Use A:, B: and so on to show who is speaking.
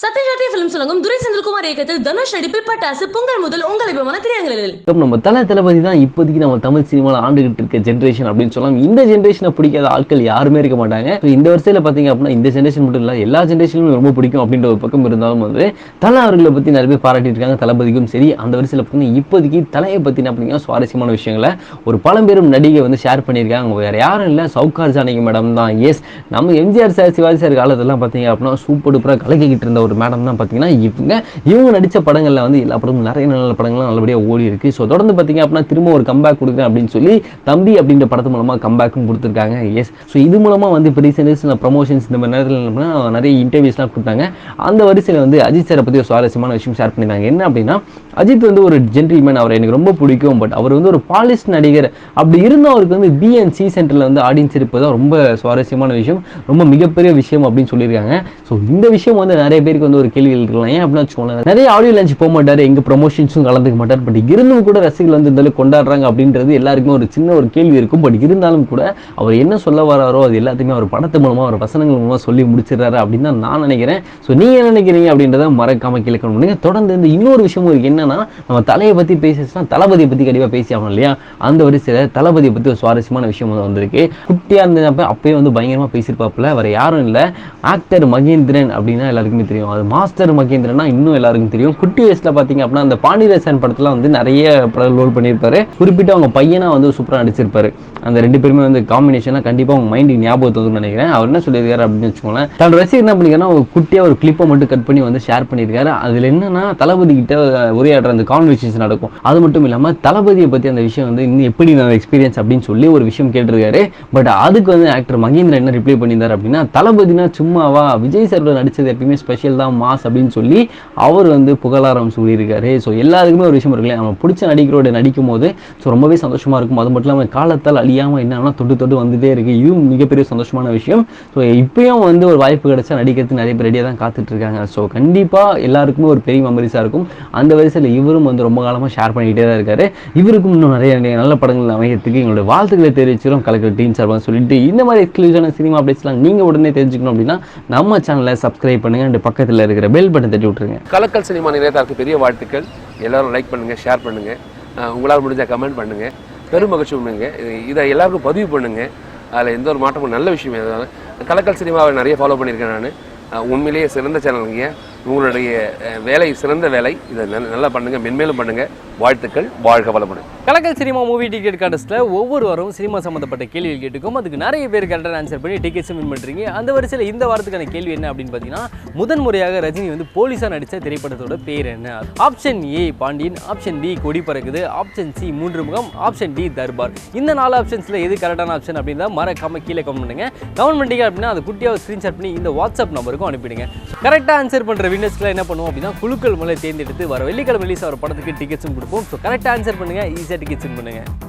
A: சத்யஜாதி film சொல்லுங்க துரை செந்தில்குமார் இயக்கத்தில் தனுஷ் நடிப்பில் பட்டாசு பொங்கல் முதல் உங்கள் விமான திரையங்களில்
B: நம்ம தல தளபதி தான் இப்போதைக்கு நம்ம தமிழ் சினிமாவில் ஆண்டுகிட்டு இருக்க ஜென்ரேஷன் அப்படின்னு சொல்லலாம் இந்த ஜென்ரேஷனை பிடிக்காத ஆட்கள் யாருமே இருக்க மாட்டாங்க. இந்த வருஷத்தில் பார்த்தீங்க அப்படின்னா இந்த ஜென்ரேஷன் மட்டும் இல்லை எல்லா ஜென்ரேஷனும் ரொம்ப பிடிக்கும் அப்படின்ற ஒரு பக்கம் இருந்தாலும் வந்து தலை அவர்களை பற்றி நிறைய பேர் பாராட்டிட்டு இருக்காங்க தளபதிக்கும் சரி. அந்த வருஷத்தில் பார்த்தீங்கன்னா இப்போதைக்கு தலையை பற்றி என்ன சுவாரஸ்யமான விஷயங்களை ஒரு பழம்பெரும் நடிகை வந்து ஷேர் பண்ணியிருக்காங்க. அவங்க வேற யாரும் இல்லை சவுகார் ஜானகி மேடம் தான். எஸ் நம்ம எம்ஜிஆர் சார் சிவாஜி சார் காலத்தெல்லாம் பார்த்தீங்க அப்படின்னா சூப்பர் டூப்பராக கலக்கிக்கிட்டு இருந்த ஒரு மேடம் தான் பார்த்தீங்கன்னா இவங்க இவங்க நடித்த படங்களில் வந்து எல்லா படமும் நிறைய நல்ல படங்கள்லாம் நல்லபடியாக ஓடி இருக்கு. ஸோ தொடர்ந்து பார்த்தீங்க அப்படின்னா திரும்ப ஒரு கம்பேக் கொடுக்குறேன் அப்படின்னு சொல்லி தம்பி அப்படின்ற படத்து மூலமாக கம்பேக்கும் கொடுத்துருக்காங்க. எஸ் ஸோ இது மூலமாக வந்து இப்போ ரீசெண்ட் ப்ரமோஷன்ஸ் இந்த மாதிரி நேரத்தில் என்ன நிறைய இன்டர்வியூஸ்லாம் கொடுத்தாங்க. அந்த வரிசையில் வந்து அஜித் சாரை பற்றி ஒரு சுவாரஸ்யமான விஷயம் ஷேர் பண்ணியிருந்தாங்க. என்ன அப்படின்னா அஜித் வந்து ஒரு ஜென்டில்மேன் அவர் எனக்கு ரொம்ப பிடிக்கும். பட் அவர் வந்து ஒரு பாலிஷ் நடிகர். அப்படி இருந்தும் அவருக்கு வந்து பிஎன்சி சென்டரில் வந்து ஆடியன்ஸ் இருப்பது தான் ரொம்ப சுவாரஸ்யமான விஷயம். ரொம்ப மிகப்பெரிய விஷயம் அப்படின்னு சொல்லியிருக்காங்க. ஸோ இந்த விஷயம் வந்து நிறைய பேர் பேருக்கு வந்து ஒரு கேள்வி இருக்கலாம் ஏன் அப்படின்னு வச்சுக்கோங்களேன் நிறைய ஆடியோ லான்ச் போக மாட்டார் எங்க ப்ரொமோஷன்ஸும் கலந்துக்க மாட்டார். பட் இருந்தும் கூட ரசிகர்கள் வந்து இந்த கொண்டாடுறாங்க அப்படின்றது எல்லாருக்குமே ஒரு சின்ன ஒரு கேள்வி இருக்கும். பட் இருந்தாலும் கூட அவர் என்ன சொல்ல வராரோ அது எல்லாத்தையுமே அவர் படத்து மூலமா அவர் வசனங்கள் மூலமா சொல்லி முடிச்சிடுறாரு அப்படின்னு தான் நான் நினைக்கிறேன். ஸோ நீங்க என்ன நினைக்கிறீங்க அப்படின்றத மறக்காம கீழே பண்ணுங்க. தொடர்ந்து இந்த இன்னொரு விஷயம் இருக்கு என்னன்னா நம்ம தலையை பத்தி பேசிச்சுன்னா தளபதியை பத்தி கண்டிப்பா பேசி ஆகணும் இல்லையா? அந்த வரிசையில தளபதியை பத்தி ஒரு சுவாரஸ்யமான விஷயம் வந்து வந்திருக்கு. குட்டியா இருந்தப்ப அப்பயே வந்து பயங்கரமா பேசியிருப்பாப்புல. வேற யாரும் இல்ல. ஆக்டர் மகேந்திரன் அப்படின்னா எல்லாருக்குமே தெரியும். அது மாஸ்டர் மகேந்திரன்னா இன்னும் எல்லாருக்கும் தெரியும். குட்டி வயசுல பாத்தீங்க அப்படின்னா அந்த பாண்டியரசன் படத்துல வந்து நிறைய படம் ரோல் பண்ணியிருப்பாரு. குறிப்பிட்ட அவங்க பையனா வந்து சூப்பரா நடிச்சிருப்பாரு. அந்த ரெண்டு பேருமே வந்து காம்பினேஷனா கண்டிப்பாக அவங்க மைண்டுக்கு ஞாபகத்தை நினைக்கிறேன். அவர் என்ன சொல்லியிருக்காரு அப்படின்னு வச்சுக்கோங்களேன். தன்னோட ரசிகர் என்ன பண்ணிக்கிறேன்னா ஒரு குட்டியாக ஒரு கிளிப்பை மட்டும் கட் பண்ணி வந்து ஷேர் பண்ணியிருக்காரு. அதில் என்னன்னா தளபதி கிட்ட உரையாடுற அந்த கான்வர்சேஷன் நடக்கும். அது மட்டும் இல்லாமல் தளபதியை பற்றி அந்த விஷயம் வந்து இன்னும் எப்படி நான் எக்ஸ்பீரியன்ஸ் அப்படின்னு சொல்லி ஒரு விஷயம் கேட்டிருக்காரு. பட் அதுக்கு வந்து ஆக்டர் மகேந்திரன் என்ன ரிப்ளை பண்ணியிருந்தார் அப்படின்னா தளபதினா சும்மாவா விஜய் சார் நடிச்சது எப்பயுமே ஸ்பெஷல் தான் மாஸ் அப்படின்னு சொல்லி அவர் வந்து புகழாரம் சொல்லியிருக்காரு. ஸோ எல்லாருக்குமே ஒரு விஷயம் இருக்குல்ல நம்ம பிடிச்ச நடிகரோட நடிக்கும் போது ஸோ ரொம்பவே சந்தோஷமா இருக்கும். அது மட்டும் இல்லாமல் காலத்தால் அழியாமல் என்னன்னா தொட்டு தொட்டு வந்துட்டே இருக்கு. இதுவும் மிகப்பெரிய சந்தோஷமான விஷயம். ஸோ இப்பயும் வந்து ஒரு வாய்ப்பு கிடைச்சா நடிக்கிறதுக்கு நிறைய பேர் ரெடியாக தான் காத்துட்டு இருக்காங்க ஸோ கண்டிப்பாக எல்லாருக்குமே ஒரு பெரிய மெமரிஸாக இருக்கும். அந்த வரிசையில் இவரும் வந்து ரொம்ப காலமாக ஷேர் பண்ணிக்கிட்டே தான் இருக்காரு. இவருக்கும் இன்னும் நிறைய நல்ல படங்கள் அமையத்துக்கு எங்களுடைய வாழ்த்துக்களை தெரிவிச்சிடும் கலக்கிற டீம் சார்பாக சொல்லிட்டு இந்த மாதிரி எக்ஸ்க்ளூசிவான சினிமா அப்டேட்ஸ்லாம் நீங்கள் உடனே தெரிஞ்சுக்கணும் அப்படின்னா நம்ம சேனலை சப்ஸ்கிரைப் பண்ணுங்க. அண்ட் பக்கத்தில் இருக்கிற பெல் பட்டன் தட்டி விட்டுருங்க.
C: கலக்கல் சினிமா நிலையத்தாருக்கு பெரிய வாழ்த்துக்கள். எல்லாரும் லைக் பண்ணுங்க ஷேர் பண்ணுங்க. உங்களால் முடிஞ்ச கமெண்ட் பண்ணுங்க. பெரும் மகிழ்ச்சி பண்ணுங்க இதை எல்லாருக்கும் பதிவு பண்ணுங்க. அதில் எந்த ஒரு மாற்றமும் நல்ல விஷயம் எதாவது கலக்கல் சினிமாவை நிறைய ஃபாலோ பண்ணியிருக்கேன் நான். உண்மையிலேயே சிறந்த சேனலுங்க உங்களுடைய வேலை சிறந்த வேலை. இதை நல்லா பண்ணுங்கள் மென்மேலும் பண்ணுங்கள் வாழ்த்துக்கள் வாழ்க வளமுடன்.
D: கலக்கல் சினிமா மூவி டிக்கெட் கண்டஸ்ட்டில் ஒவ்வொரு வாரம் சினிமா சம்மந்தப்பட்ட கேள்விகள் கேட்டுக்கும். அதுக்கு நிறைய பேர் கரெக்டாக ஆன்சர் பண்ணி டிக்கெட்ஸும் வின் பண்ணுறீங்க அந்த வரிசையில் இந்த வாரத்துக்கான கேள்வி என்ன அப்படின்னு பார்த்தீங்கன்னா முதன் முறையாக ரஜினி வந்து போலீஸாக நடித்த திரைப்படத்தோட பேர் என்ன? Option A Pandiyan. Option B Kodi Parakkuthu. Option C Moondru Mugam. Option D Darbar. இந்த நாலு ஆப்ஷன்ஸில் எது கரெக்டான ஆப்ஷன் அப்படின்னா மறக்காம கீழே கமெண்ட் பண்ணுங்க. கமெண்ட் பண்ணிட்டீங்க அப்படின்னா அது குட்டியாக ஸ்க்ரீன்ஷாட் பண்ணி இந்த வாட்ஸ்அப் நம்பருக்கும் அனுப்பிடுங்க. கரெக்டாக ஆன்சர் பண்ணுற வின்னர்ஸ்க்குலாம் என்ன பண்ணுவோம் அப்படின்னா குழுக்கள் மூலம் தேர்ந்தெடுத்து வர வெள்ளிக்கிழமை ரிலீஸ் ஆகிற படத்துக்கு டிக்கெட்ஸும் கொடுப்போம். ஸோ கரெக்டாக ஆன்சர் பண்ணுங்கள் ஈஸியாக டிக்கெட்ஸும் பண்ணுங்கள்